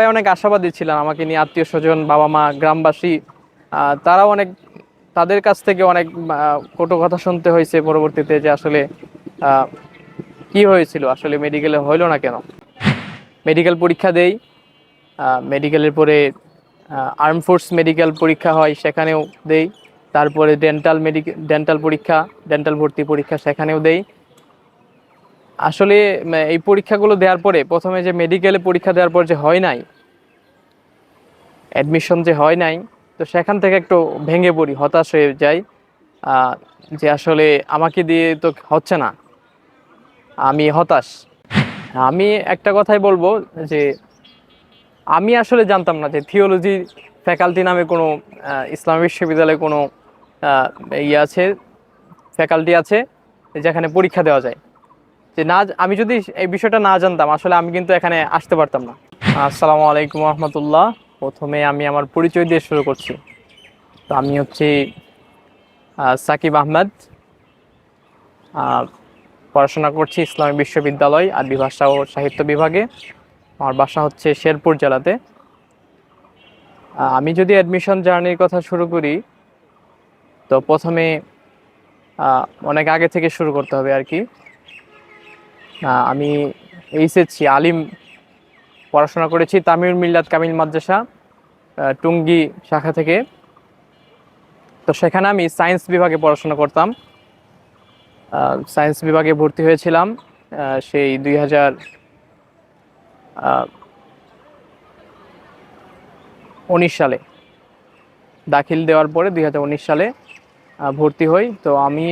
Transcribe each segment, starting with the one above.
সবাই অনেক আশাবাদী ছিলেন আমাকে নিয়ে, আত্মীয় স্বজন, বাবা মা, গ্রামবাসী। তারাও অনেক, তাদের কাছ থেকে অনেক কটু কথা শুনতে হয়েছে পরবর্তীতে যে আসলে কি হয়েছিল? আসলে মেডিকেলে হইল না কেন? মেডিকেল পরীক্ষা দেই। মেডিকেলের পরে আর্ম ফোর্স মেডিকেল পরীক্ষা হয় সেখানেও দেই। তারপরে ডেন্টাল মেডিকেল ডেন্টাল পরীক্ষা ডেন্টাল ভর্তি পরীক্ষা সেখানেও দেই। আসলে এই পরীক্ষাগুলো দেওয়ার পরে প্রথমে যে মেডিকেলে পরীক্ষা দেওয়ার পর যে হয় নাই অ্যাডমিশন যে হয় নাই, তো সেখান থেকে একটু ভেঙে পড়ি, হতাশ হয়ে যাই যে আসলে আমাকে দিয়ে তো হচ্ছে না। আমি হতাশ। আমি একটা কথাই বলব যে, আমি আসলে জানতাম না যে থিওলজি ফ্যাকাল্টি নামে কোনো ইসলামী বিশ্ববিদ্যালয়ে কোনো ইয়ে আছে ফ্যাকাল্টি আছে, যেখানে পরীক্ষা দেওয়া যায়। যে না আমি যদি এই বিষয়টা না জানতাম, আসলে আমি কিন্তু এখানে আসতে পারতাম না। আসসালামু আলাইকুম রহমতুল্লাহ। প্রথমে আমি আমার পরিচয় দিয়ে শুরু করছি। তো আমি হচ্ছি সাকিব আহমেদ। পড়াশোনা করছি ইসলামী বিশ্ববিদ্যালয়, আরবি ভাষা ও সাহিত্য বিভাগে। আমার বাসা হচ্ছে শেরপুর জেলাতে। আমি যদি অ্যাডমিশন জার্নির কথা শুরু করি, তো প্রথমে অনেক আগে থেকে শুরু করতে হবে আর কি। আমি এইচএসসি আলিম পড়াশোনা করেছি তামিল মিল্লাত কামিল মাদ্রাসা টুঙ্গি শাখা থেকে। তো সেখানে আমি সায়েন্স বিভাগে পড়াশোনা করতাম। সায়েন্স বিভাগে ভর্তি হয়েছিলাম সেই দুই হাজার উনিশ সালে। দাখিল দেওয়ার পরে দুই হাজার উনিশ সালে ভর্তি হই। তো আমি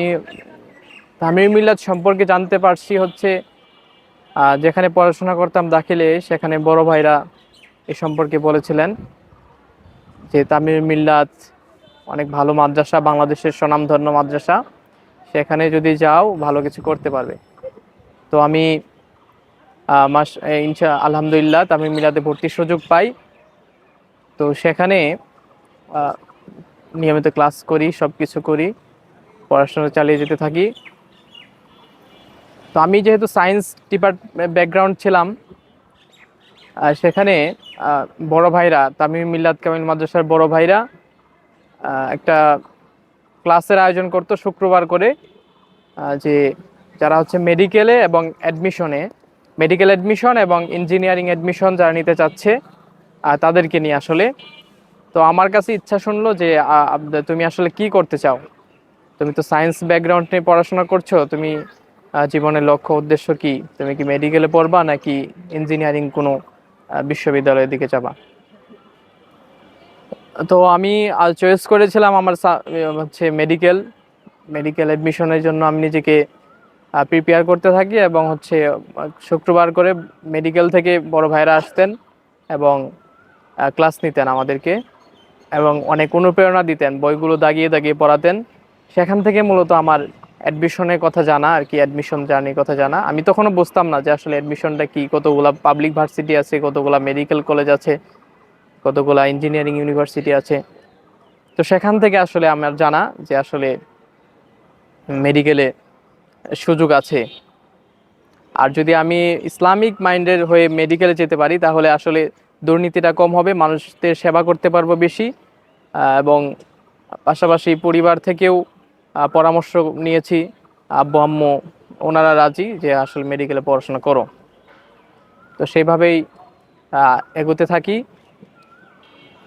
তামিল মিল্লাত সম্পর্কে জানতে পারছি হচ্ছে যেখানে পড়াশোনা করতাম দাখিলে, সেখানে বড় ভাইরা এ সম্পর্কে বলেছিলেন যে তামিল মিল্লাত অনেক ভালো মাদ্রাসা, বাংলাদেশের স্বনামধন্য মাদ্রাসা। সেখানে যদি যাও, ভালো কিছু করতে পারবে। তো আমি মাস ইনশা, আলহামদুলিল্লাহ তামিল মিলাতে ভর্তির সুযোগ পাই। তো সেখানে নিয়মিত ক্লাস করি সব কিছু করি, পড়াশোনা চালিয়ে যেতে থাকি। তো আমি যেহেতু সায়েন্স ডিপার্টমেন্ট ব্যাকগ্রাউন্ড ছিলাম সেখানে বড় ভাইরা, তামিম মিল্লাত কামিল মাদ্রাসার বড় ভাইরা একটা ক্লাসের আয়োজন করতো শুক্রবার করে যে যারা হচ্ছে মেডিকেলে এবং অ্যাডমিশনে মেডিকেল অ্যাডমিশন এবং ইঞ্জিনিয়ারিং অ্যাডমিশন যারা নিতে চাচ্ছে তাদেরকে নিয়ে আসলে। তো আমার কাছে ইচ্ছা শুনলো যে তুমি আসলে কি করতে চাও? তুমি তো সায়েন্স ব্যাকগ্রাউন্ড নিয়ে পড়াশোনা করছ, তুমি জীবনের লক্ষ্য উদ্দেশ্য কি? তুমি কি মেডিকেলে পড়বা নাকি ইঞ্জিনিয়ারিং কোনো বিশ্ববিদ্যালয়ের দিকে যাবা? তো আমি চয়েস করেছিলাম আমার হচ্ছে মেডিকেল মেডিকেল অ্যাডমিশনের জন্য আমি নিজেকে প্রিপেয়ার করতে থাকি এবং হচ্ছে শুক্রবার করে মেডিকেল থেকে বড় ভাইরা আসতেন এবং ক্লাস নিতেন আমাদেরকে এবং অনেক অনুপ্রেরণা দিতেন, বইগুলো দাগিয়ে দাগিয়ে পড়াতেন। সেখান থেকে মূলত আমার অ্যাডমিশনের কথা জানা, আর কি অ্যাডমিশন জার্নির কথা জানা। আমি তখনও বুঝতাম না যে আসলে অ্যাডমিশনটা কি, কতগুলা পাবলিক ভার্সিটি আছে, কতগুলা মেডিকেল কলেজ আছে, কতগুলা ইঞ্জিনিয়ারিং ইউনিভার্সিটি আছে। তো সেখান থেকে আসলে আমার জানা যে আসলে মেডিকেলে সুযোগ আছে। আর যদি আমি ইসলামিক মাইন্ডের হয়ে মেডিকেলে যেতে পারি, তাহলে আসলে দুর্নীতিটা কম হবে, মানুষদের সেবা করতে পারব বেশি এবং পাশাপাশি পরিবার থেকেও পরামর্শ নিয়েছি। আব্বু, আম্মু, ওনারা রাজি যে আসলে মেডিকেলে পড়াশোনা করো। তো সেইভাবেই এগোতে থাকি।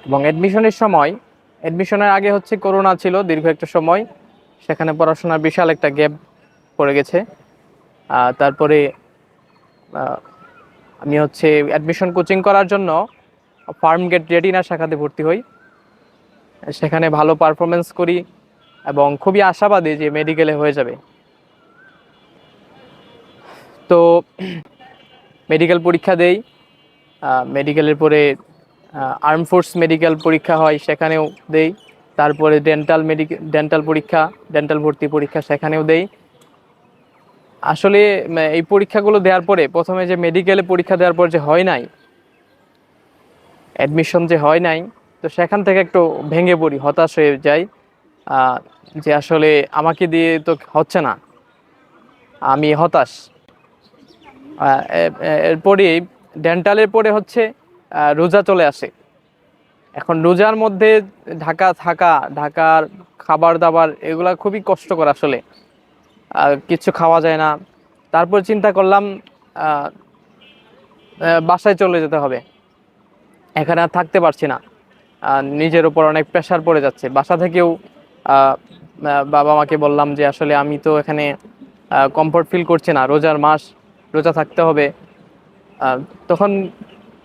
এবং অ্যাডমিশনের সময় অ্যাডমিশনের আগে হচ্ছে করোনা ছিল দীর্ঘ একটা সময়। সেখানে পড়াশোনার বিশাল একটা গ্যাপ পড়ে গেছে। তারপরে আমি হচ্ছে অ্যাডমিশন কোচিং করার জন্য ফার্ম গেট রেটিনা শাখাতে ভর্তি হই। সেখানে ভালো পারফরমেন্স করি। এবং খুবই আশাবাদী যে মেডিকেলে হয়ে যাবে। তো মেডিকেল পরীক্ষা দেই। মেডিকেলের পরে আর্ম ফোর্স মেডিকেল পরীক্ষা হয় সেখানেও দেই। তারপরে ডেন্টাল মেডিকেল ডেন্টাল পরীক্ষা ডেন্টাল ভর্তি পরীক্ষা সেখানেও দেই। আসলে এই পরীক্ষাগুলো দেওয়ার পরে প্রথমে যে মেডিকেলে পরীক্ষা দেওয়ার পর যে হয় নাই অ্যাডমিশন যে হয় নাই তো সেখান থেকে একটু ভেঙে পড়ি হতাশ হয়ে আহ, যে আসলে আমাকে দিয়ে তো হচ্ছে না। আমি হতাশ। এরপরে ডেন্টালের পরে হচ্ছে রোজা চলে আসে। এখন রোজার মধ্যে ঢাকা থাকা, ঢাকার খাবার দাবার এগুলা খুবই কষ্টকর আসলে। কিছু খাওয়া যায় না। তারপর চিন্তা করলাম বাসায় চলে যেতে হবে। এখানে আর থাকতে পারছি না। নিজের উপর অনেক প্রেশার পড়ে যাচ্ছে। বাসা থেকেও বাবা মাকে বললাম যে আসলে আমি তো এখানে কমফোর্ট ফিল করছি না, রোজার মাস, রোজা থাকতে হবে। তখন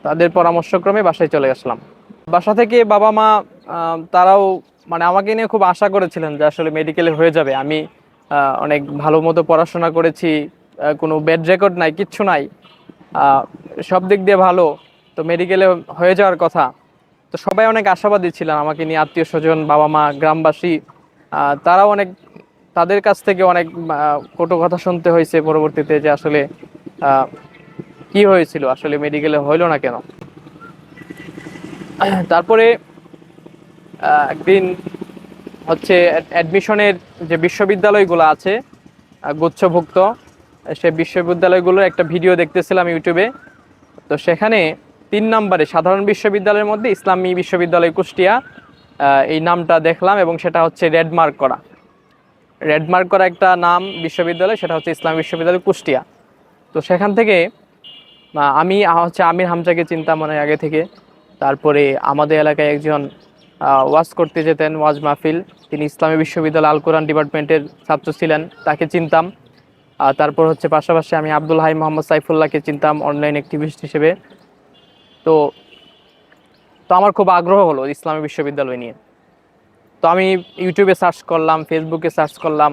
তাদের পরামর্শক্রমে বাসায় চলে আসলাম। বাসা থেকে বাবা মা তারাও মানে আমাকে নিয়ে খুব আশা করেছিলেন যে আসলে মেডিকেলে হয়ে যাবে। আমি অনেক ভালো মতো পড়াশোনা করেছি কোনো বেড রেকর্ড নাই, কিচ্ছু নাই। সব দিক দিয়ে ভালো। তো মেডিকেলে হয়ে যাওয়ার কথা। তো সবাই অনেক আশাবাদী ছিলেন আমাকে নিয়ে, আত্মীয় স্বজন, বাবা মা, গ্রামবাসী। তারাও অনেক, তাদের কাছ থেকে অনেক কটু কথা শুনতে হয়েছে পরবর্তীতে যে আসলে কি হয়েছিল? আসলে মেডিকেলে হইল না কেন? তারপরে একদিন হচ্ছে অ্যাডমিশনের যে বিশ্ববিদ্যালয়গুলো আছে গুচ্ছভুক্ত, সে বিশ্ববিদ্যালয়গুলোর একটা ভিডিও দেখতেছিলাম ইউটিউবে। তো সেখানে তিন নম্বরে সাধারণ বিশ্ববিদ্যালয়ের মধ্যে ইসলামী বিশ্ববিদ্যালয় কুষ্টিয়া এই নামটা দেখলাম এবং সেটা হচ্ছে রেডমার্ক করা। রেডমার্ক করা একটা নাম বিশ্ববিদ্যালয়, সেটা হচ্ছে ইসলামী বিশ্ববিদ্যালয় কুষ্টিয়া। তো সেখান থেকে আমি হচ্ছে আমির হামজাকে চিন্তাম অনেক আগে থেকে। তারপরে আমাদের এলাকায় একজন ওয়াজ করতে যেতেন, ওয়াজ মাহফিল। তিনি ইসলামী বিশ্ববিদ্যালয় আল কোরআন ডিপার্টমেন্টের ছাত্র ছিলেন, তাকে চিনতাম। তারপর হচ্ছে পাশাপাশি আমি আব্দুল হাই মোহাম্মদ সাইফুল্লাহকে চিনতাম অনলাইন অ্যাক্টিভিস্ট হিসেবে। তো তো আমার খুব আগ্রহ হলো ইসলামী বিশ্ববিদ্যালয় নিয়ে। তো আমি ইউটিউবে সার্চ করলাম ফেসবুকে সার্চ করলাম।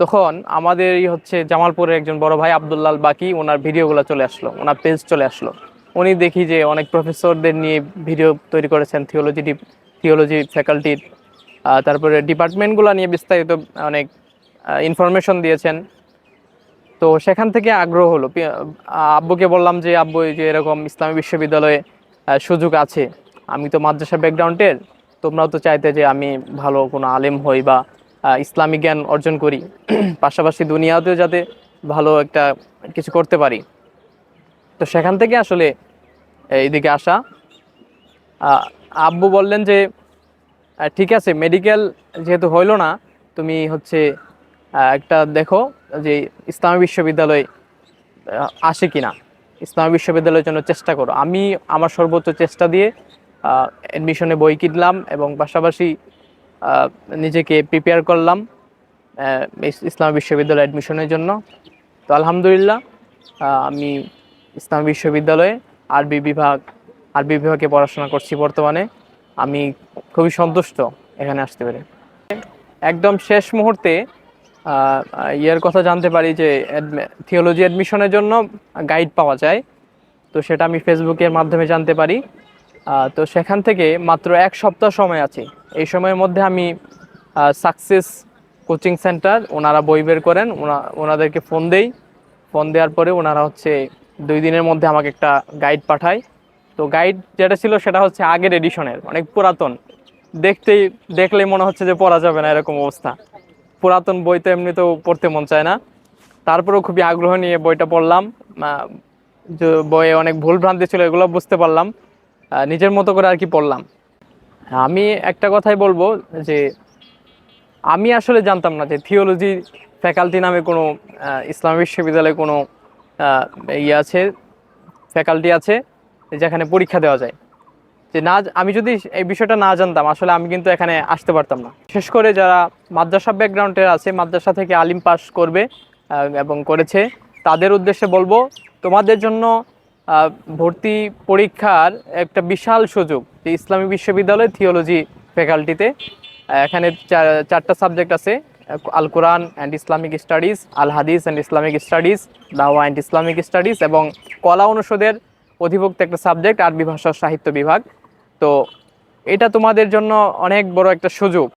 তখন আমাদের এই হচ্ছে জামালপুরের একজন বড় ভাই আবদুল্লাল বাকি, ওনার ভিডিওগুলো চলে আসলো, ওনার পেজ চলে আসলো। উনি দেখি যে অনেক প্রফেসরদের নিয়ে ভিডিও তৈরি করেছেন থিওলজি থিওলজি ফ্যাকাল্টির তারপরে ডিপার্টমেন্টগুলো নিয়ে বিস্তারিত অনেক ইনফরমেশন দিয়েছেন। তো সেখান থেকে আগ্রহ হলো। আব্বুকে বললাম যে, আব্বু, এই যে এরকম ইসলামী বিশ্ববিদ্যালয়ে সুযোগ আছে। আমি তো মাদ্রাসা ব্যাকগ্রাউন্ডের তোমরাও তো চাইতে যে আমি ভালো কোনো আলেম হই বা ইসলামী জ্ঞান অর্জন করি। পাশাপাশি দুনিয়াতেও যাতে ভালো একটা কিছু করতে পারি। তো সেখান থেকে আসলে এইদিকে আসা। আব্বু বললেন যে ঠিক আছে মেডিকেল যেহেতু হইল না, তুমি হচ্ছে একটা দেখো যে ইসলামী বিশ্ববিদ্যালয় আসে কিনা? ইসলামী বিশ্ববিদ্যালয়ের জন্য চেষ্টা করো। আমি আমার সর্বোচ্চ চেষ্টা দিয়ে অ্যাডমিশনে বই কিনলাম এবং পাশাপাশি নিজেকে প্রিপেয়ার করলাম ইসলামী বিশ্ববিদ্যালয়ে অ্যাডমিশনের জন্য। তো আলহামদুলিল্লাহ আমি ইসলামী বিশ্ববিদ্যালয়ে আরবি বিভাগ, আরবি বিভাগে পড়াশোনা করছি বর্তমানে। আমি খুবই সন্তুষ্ট এখানে আসতে পেরে। একদম শেষ মুহূর্তে ইয়ের কথা জানতে পারি যে থিওলজি অ্যাডমিশনের জন্য গাইড পাওয়া যায়। তো সেটা আমি ফেসবুকের মাধ্যমে জানতে পারি। তো সেখান থেকে মাত্র এক সপ্তাহ সময় আছে। এই সময়ের মধ্যে আমি সাকসেস কোচিং সেন্টার ওনারা বই বের করেন। ওনা ওনাদেরকে ফোন দেই। ফোন দেওয়ার পরে ওনারা হচ্ছে দুই দিনের মধ্যে আমাকে একটা গাইড পাঠায়। তো গাইড যেটা ছিল সেটা হচ্ছে আগের এডিশনের অনেক পুরাতন। দেখতেই দেখলেই মনে হচ্ছে যে পড়া যাবে না, এরকম অবস্থা। পুরাতন বই তো এমনিতেও পড়তে মন চায় না। তারপরেও খুবই আগ্রহ নিয়ে বইটা পড়লাম। বইয়ে অনেক ভুল ভ্রান্তি ছিল এগুলো বুঝতে পারলাম। নিজের মতো করে আর কি পড়লাম। আমি একটা কথাই বলব যে, আমি আসলে জানতাম না যে থিওলজি ফ্যাকাল্টি নামে কোনো ইসলাম বিশ্ববিদ্যালয়ে কোনো ইয়ে আছে, ফ্যাকাল্টি আছে, যেখানে পরীক্ষা দেওয়া যায়। যে না, আমি যদি এই বিষয়টা না জানতাম, আসলে আমি কিন্তু এখানে আসতে পারতাম না। বিশেষ করে যারা মাদ্রাসা ব্যাকগ্রাউন্ডের আছে, মাদ্রাসা থেকে আলিম পাস করবে এবং করেছে, তাদের উদ্দেশ্যে বলব, তোমাদের জন্য ভর্তি পরীক্ষার একটা বিশাল সুযোগ, যে ইসলামী বিশ্ববিদ্যালয় থিওলজি ফ্যাকাল্টিতে এখানে চার- চারটা সাবজেক্ট আছে, আল কোরআন অ্যান্ড ইসলামিক স্টাডিজ, আল হাদিস অ্যান্ড ইসলামিক স্টাডিজ, দাওয়া অ্যান্ড ইসলামিক স্টাডিজ, এবং কলা অনুষদের অধিভুক্ত একটা সাবজেক্ট আরবি ভাষা সাহিত্য বিভাগ। তো এটা তোমাদের জন্য অনেক বড় একটা সুযোগ।